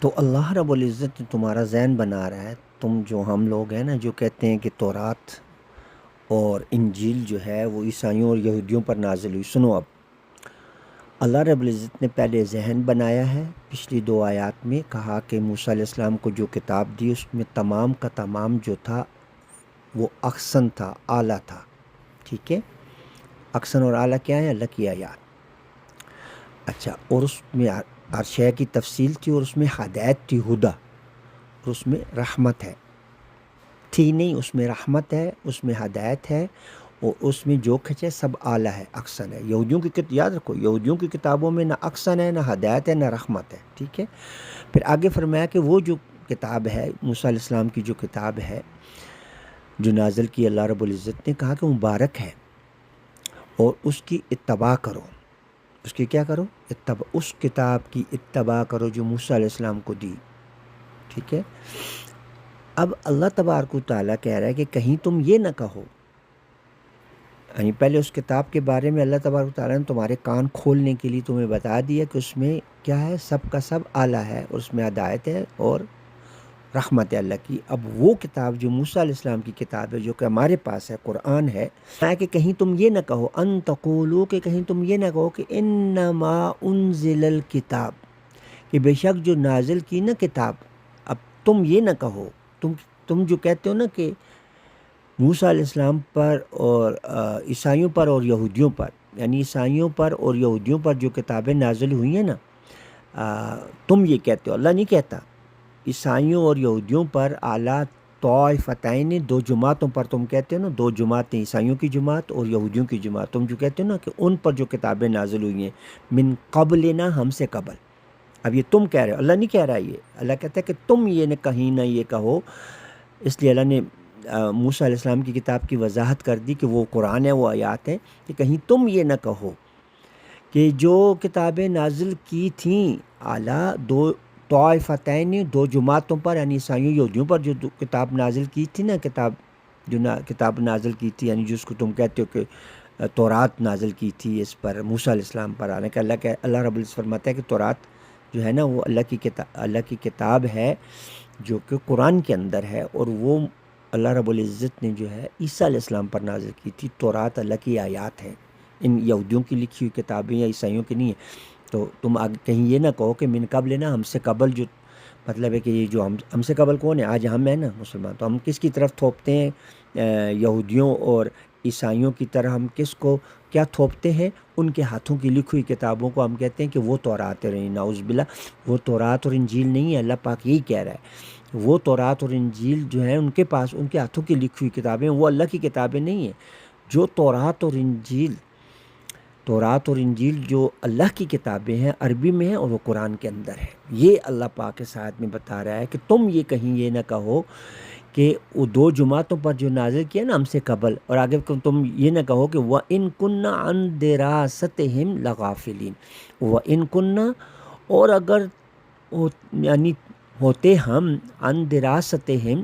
تو اللہ رب العزت تمہارا ذہن بنا رہا ہے۔ تم جو ہم لوگ ہیں نا، جو کہتے ہیں کہ تورات اور انجیل جو ہے وہ عیسائیوں اور یہودیوں پر نازل ہوئی۔ سنو اب، اللہ رب العزت نے پہلے ذہن بنایا ہے۔ پچھلی دو آیات میں کہا کہ موسیٰ علیہ السلام کو جو کتاب دی، اس میں تمام کا تمام جو تھا، وہ اقسن تھا، اعلیٰ تھا۔ ٹھیک ہے؟ اقسن اور اعلیٰ کیا ہے اللہ کی آیات۔ اچھا اور اس میں ہر شے کی تفصیل تھی اور اس میں ہدایت تھی، ہدا، اور اس میں رحمت ہے۔ تھی نہیں، اس میں رحمت ہے، اس میں ہدایت ہے، اور اس میں جو کھچے سب اعلیٰ ہے، اکثر ہے۔ یہودیوں کی یاد رکھو، یہودیوں کی کتابوں میں نہ اکثر ہے، نہ ہدایت ہے، نہ رحمت ہے، ٹھیک ہے؟ پھر آگے فرمایا کہ وہ جو کتاب ہے، موسیٰ علیہ السلام کی جو کتاب ہے، جو نازل کی، اللہ رب العزت نے کہا کہ مبارک ہے، اور اس کی اتباع کرو۔ اس کی کیا کرو؟ اتباع، اس کتاب کی اتباع کرو جو موسیٰ علیہ السلام کو دی۔ ٹھیک ہے؟ اب اللہ تبارک و تعالیٰ کہہ رہا ہے کہ کہیں تم یہ نہ کہو۔ یعنی پہلے اس کتاب کے بارے میں اللہ تبارک و تعالیٰ نے تمہارے کان کھولنے کے لیے تمہیں بتا دیا کہ اس میں کیا ہے؟ سب کا سب اعلیٰ ہے اور اس میں ہدایت ہے اور رحمت اللہ کی، اب وہ کتاب جو موسیٰ علیہ السلام کی کتاب ہے، جو کہ ہمارے پاس ہے، قرآن ہے کہ کہیں تم یہ نہ کہو، ان تقولو کہ کہیں تم یہ نہ کہو کہ انما انزل الکتاب، کہ بے شک جو نازل کی نا کتاب، اب تم یہ نہ کہو، تم تم جو کہتے ہو نا کہ موسیٰ علیہ السلام پر اور عیسائیوں پر اور یہودیوں پر یعنی عیسائیوں پر اور یہودیوں پر جو کتابیں نازل ہوئی ہیں نا تم یہ کہتے ہو، اللہ نہیں کہتا۔ عیسائیوں اور یہودیوں پر اعلیٰ طائفتین دو جماعتوں پر تم کہتے ہو نا، دو جماعتیں عیسائیوں کی جماعت اور یہودیوں کی جماعت، تم جو کہتے ہو نا کہ ان پر جو کتابیں نازل ہوئی ہیں، من قبل نہ ہم سے قبل۔ اب یہ تم کہہ رہے ہو، اللہ نہیں کہہ رہا یہ۔ اللہ کہتا ہے کہ تم یہ نہ کہیں نہ یہ کہو۔ اس لیے اللہ نے موسیٰ علیہ السلام کی کتاب کی وضاحت کر دی کہ وہ قرآن ہے، وہ آیات ہے کہ کہیں تم یہ نہ کہو کہ جو کتابیں نازل کی تھیں، اعلیٰ دو طائفتین دو جماعتوں پر یعنی عیسائیوں، یہودیوں پر جو کتاب نازل کی تھی نا، کتاب جو نا، کتاب نازل کی تھی یعنی جس کو تم کہتے ہو کہ تورات نازل کی تھی اس پر، موسیٰ علیہ السلام پر آنے کہ اللہ کہ اللہ رب العزت فرماتا ہے کہ تورات جو ہے نا، وہ اللہ کی کتاب اللہ کی کتاب ہے جو کہ قرآن کے اندر ہے، اور وہ اللہ رب العزت نے جو ہے عیسیٰ علیہ السلام پر نازل کی تھی۔ تورات اللہ کی آیات ہیں۔ ان یہودیوں کی لکھی ہوئی کتابیں یا عیسائیوں کی نہیں ہیں۔ تو تم آگے کہیں یہ نہ کہو کہ من قبل نا ہم سے قبل جو مطلب ہے کہ یہ جو ہم ہم سے قبل کون ہے؟ آج ہم ہیں نا مسلمان۔ تو ہم کس کی طرف تھوپتے ہیں؟ یہودیوں اور عیسائیوں کی طرح ہم کس کو کیا تھوپتے ہیں؟ ان کے ہاتھوں کی لکھی ہوئی کتابوں کو ہم کہتے ہیں کہ وہ تورات رہی ناؤز بلا وہ تورات اور انجیل نہیں ہے۔ اللہ پاک یہی کہہ رہا ہے۔ وہ تورات اور انجیل جو ہیں، ان کے پاس ان کے ہاتھوں کی لکھی ہوئی کتابیں، وہ اللہ کی کتابیں نہیں ہیں۔ جو تورات اور انجیل تورات اور انجیل جو اللہ کی کتابیں ہیں، عربی میں ہیں اور وہ قرآن کے اندر ہے یہ اللہ پاک کے ساتھ میں بتا رہا ہے کہ تم یہ کہیں یہ نہ کہو کہ وہ دو جماعتوں پر جو نازل کیا نا ہم سے قبل، اور آگے تم یہ نہ کہو کہ وہ ان کنہ ان دراست ہم لغافلین وہ ان کنہ اور اگر یعنی ہوتے ہم ان دراست ہم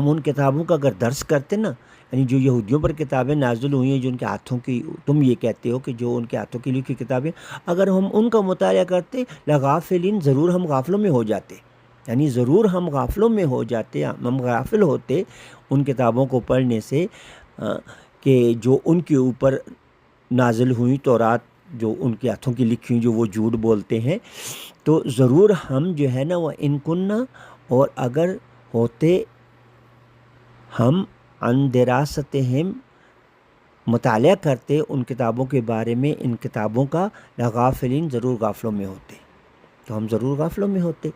ہم ان کتابوں کا اگر درس کرتے نا یعنی جو یہودیوں پر کتابیں نازل ہوئی ہیں، جو ان کے ہاتھوں کی، تم یہ کہتے ہو کہ جو ان کے ہاتھوں کی لکھی کتابیں، اگر ہم ان کا مطالعہ کرتے، لغافلین ضرور ہم غافلوں میں ہو جاتے۔ یعنی ضرور ہم غافلوں میں ہو جاتے، ہم غافل ہوتے ان کتابوں کو پڑھنے سے کہ جو ان کے اوپر نازل ہوئی تو رات جو ان کے ہاتھوں کی لکھی ہوئی، جو وہ جھوٹ بولتے ہیں۔ تو ضرور ہم جو ہے نا، وہ ان کننا، اور اگر ہوتے ہم ان دراست ہم مطالعہ کرتے ان کتابوں کے بارے میں، ان کتابوں کا لغافلین ضرور غافلوں میں ہوتے۔ تو ہم ضرور غافلوں میں ہوتے۔